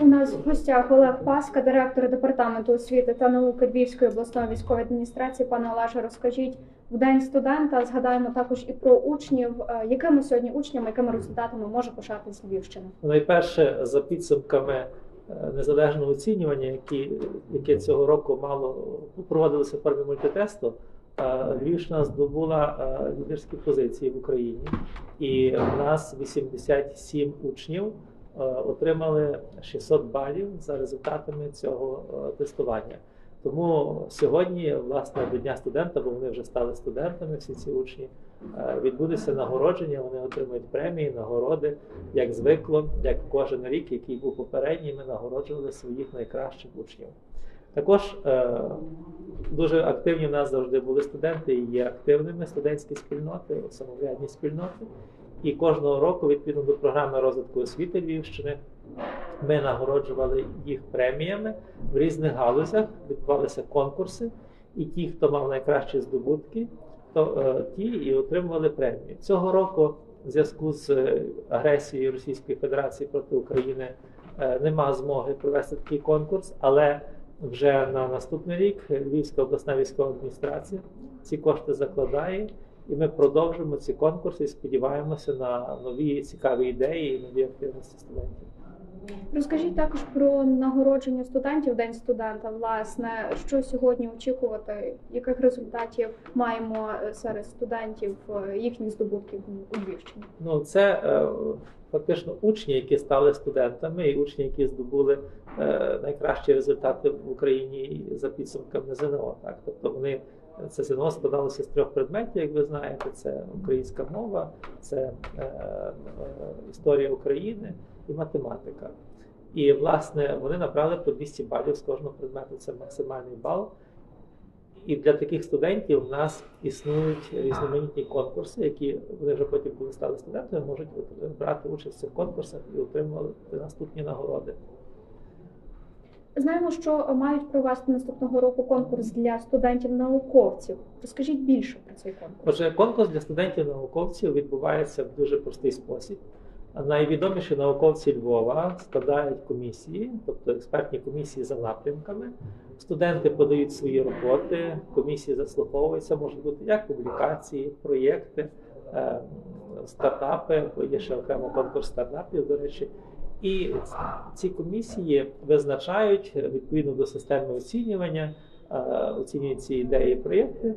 У нас в гостях Олег Паска, директор департаменту освіти та науки Львівської обласної військової адміністрації. Пане Олеже, розкажіть в день студента. Згадаємо також і про учнів. Е, Якими сьогодні учнями, якими результатами може пишатись Львівщина? Найперше, за підсумками е, незалежного оцінювання, які, яке цього року мало проводилося в формі мультитесту, е, Львівщина здобула лідерські позиції в Україні, і в нас 87 учнів отримали 600 балів за результатами цього е, тестування. Тому сьогодні, власне, до Дня студента, бо вони вже стали студентами, всі ці учні, е, відбудеться нагородження, вони отримують премії, нагороди, як звикло, як кожен рік, який був попередній, ми нагороджували своїх найкращих учнів. Також е, дуже активні в нас завжди були студенти і є активними студентські спільноти, самоврядні спільноти. І кожного року, відповідно до програми розвитку освіти Львівщини, ми нагороджували їх преміями в різних галузях, відбувалися конкурси, і ті, хто мав найкращі здобутки, то е, ті і отримували премії. Цього року, в зв'язку з е, агресією Російської Федерації проти України, е, нема змоги провести такий конкурс, але вже на наступний рік Львівська обласна військова адміністрація ці кошти закладає, і ми продовжимо ці конкурси і сподіваємося на нові цікаві ідеї і нові активності студентів. Розкажіть також про нагородження студентів День студента. Власне, що сьогодні очікувати, яких результатів маємо е, серед студентів е, їхніх здобутків у Львівщині? Ну, це е, фактично учні, які стали студентами, і учні, які здобули найкращі результати в Україні за підсумками ЗНО. Так, тобто вони це ЗНО складалося з трьох предметів, як ви знаєте: це українська мова, це е, е, історія України і математика. І власне вони набрали по 200 балів з кожного предмету. Це максимальний бал. І для таких студентів в нас існують різноманітні конкурси, які вони вже потім, коли стали студентами, можуть брати участь в цих конкурсах і отримувати наступні нагороди. Знаємо, що мають провести наступного року конкурс для студентів-науковців. Розкажіть більше про цей конкурс. Отже, конкурс для студентів-науковців відбувається в дуже простий спосіб. Найвідоміші науковці Львова складають комісії, тобто експертні комісії за напрямками. Студенти подають свої роботи, комісії заслуховуються, можуть бути як публікації, проєкти, е, стартапи, є ще окремо конкурс стартапів, до речі. І ці комісії визначають відповідно до системи оцінювання, е, оцінюють ці ідеї, проєкти,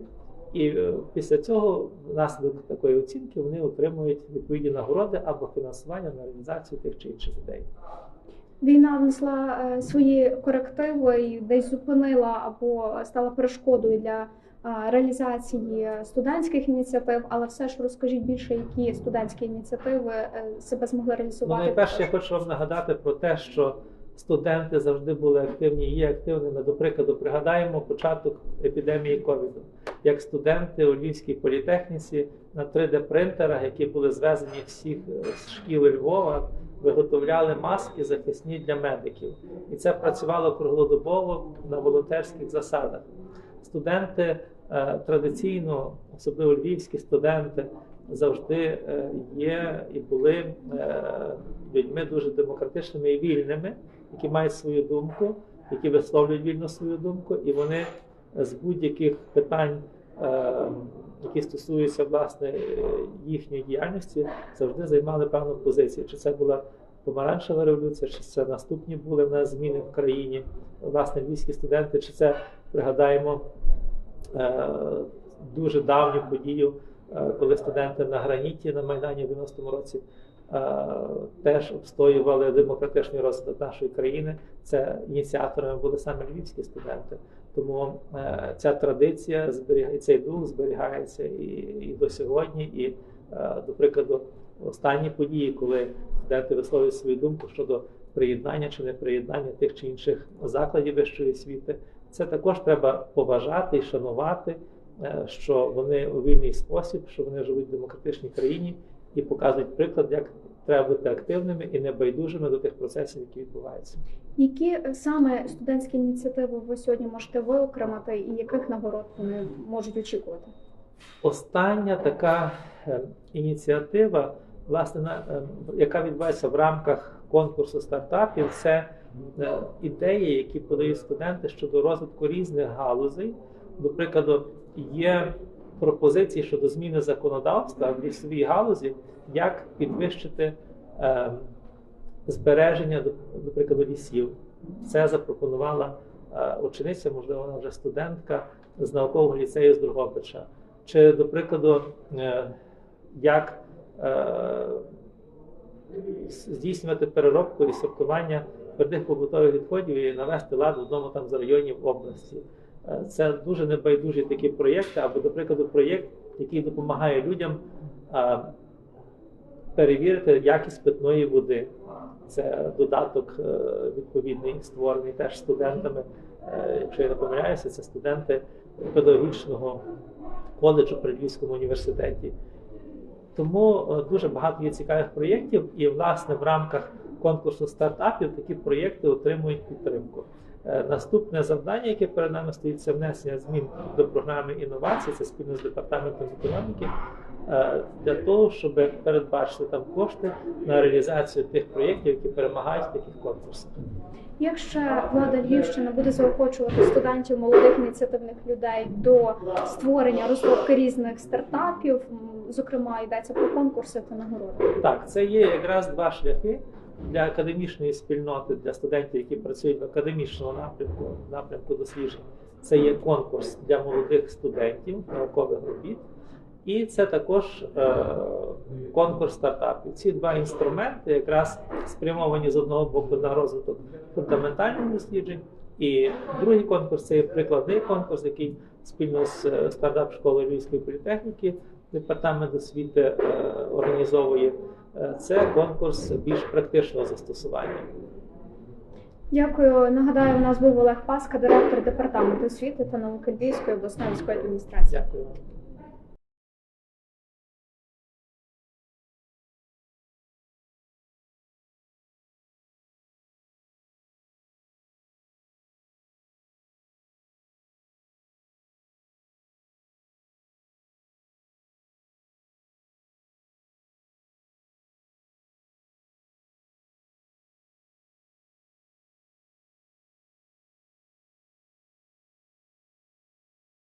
і е, після цього, внаслідок такої оцінки, вони отримують відповідні нагороди або фінансування на реалізацію тих чи інших ідей. Війна внесла е, свої корективи і десь зупинила або стала перешкодою для реалізації студентських ініціатив. Але все ж розкажіть більше, які студентські ініціативи е, себе змогли Ну, реалізувати. найперше, я хочу вам нагадати про те, що студенти завжди були активні і є активними. До прикладу, пригадаємо початок епідемії ковіду, як студенти у Львівській політехніці на 3D-принтерах, які були звезені всіх е, з шкіл Львова, виготовляли маски захисні для медиків. І це працювало круглодобово на волонтерських засадах. Студенти традиційно, особливо львівські студенти, завжди е, є і були е, людьми дуже демократичними і вільними, які мають свою думку, які висловлюють вільно свою думку, і вони з будь-яких питань, е, які стосуються власне е, їхньої діяльності, завжди займали певну позицію. Чи це була помаранчева революція, чи це наступні були в нас зміни в країні, власне, львівські студенти, чи це пригадаємо е, дуже давню подію, е, коли студенти на граніті на Майдані в 90-му році е, теж обстоювали демократичний розвиток нашої країни. Це ініціаторами були саме львівські студенти. Тому е, ця традиція зберігає цей дух зберігається і, і до сьогодні. І, е, до прикладу, останні події, коли студенти висловлюють свою думку щодо приєднання чи неприєднання тих чи інших закладів вищої освіти, це також треба поважати і шанувати, е, що вони у вільний спосіб, що вони живуть в демократичній країні і показують приклад, як треба бути активними і небайдужими до тих процесів, які відбуваються. Які саме студентські ініціативи ви сьогодні можете виокремити, і яких нагород вони можуть очікувати? Остання така е, ініціатива, власне, е, яка відбувається в рамках конкурсу стартапів, це ідеї, які подають студенти щодо розвитку різних галузей. До прикладу, є пропозиції щодо зміни законодавства в лісовій галузі, як підвищити е, збереження, до, прикладу, лісів. Це запропонувала е, учениця, можливо, вона вже студентка з наукового ліцею з Другобича. Чи, до прикладу, е, як е, здійснювати переробку і сортування твердих побутових відходів і навести лад в одному там з районів області. Е, Це дуже небайдужі такі проєкти, або, до прикладу, проєкт, який допомагає людям е, перевірити якість питної води. Це додаток е, відповідний, створений теж студентами. Якщо я не помиляюся, це студенти педагогічного коледжу при Львівському університеті. Тому дуже багато є цікавих проєктів, і власне в рамках конкурсу стартапів такі проєкти отримують підтримку. Е, Наступне завдання, яке перед нами стоїть, це внесення змін до програми інновацій, це спільно з департаментом економіки, е, для того, щоб передбачити там кошти на реалізацію тих проєктів, які перемагають в таких конкурсах. Як ще влада Львівщини буде заохочувати студентів, молодих ініціативних людей до створення розробки різних стартапів, зокрема йдеться про конкурси та нагороди? Так, це є якраз два шляхи для академічної спільноти, для студентів, які працюють в академічному напрямку, напрямку досліджень. Це є конкурс для молодих студентів наукових робіт, і це також е, конкурс стартапів. Ці два інструменти якраз спрямовані з одного боку на розвиток фундаментальних досліджень. І другий конкурс це є прикладний конкурс, який спільно з е, стартап школою Львівської політехніки департамент освіти е, організовує. Це конкурс більш практичного застосування. Дякую. Нагадаю, у нас був Олег Паска, директор департаменту освіти та науки Львівської обласної військової адміністрації. Дякую.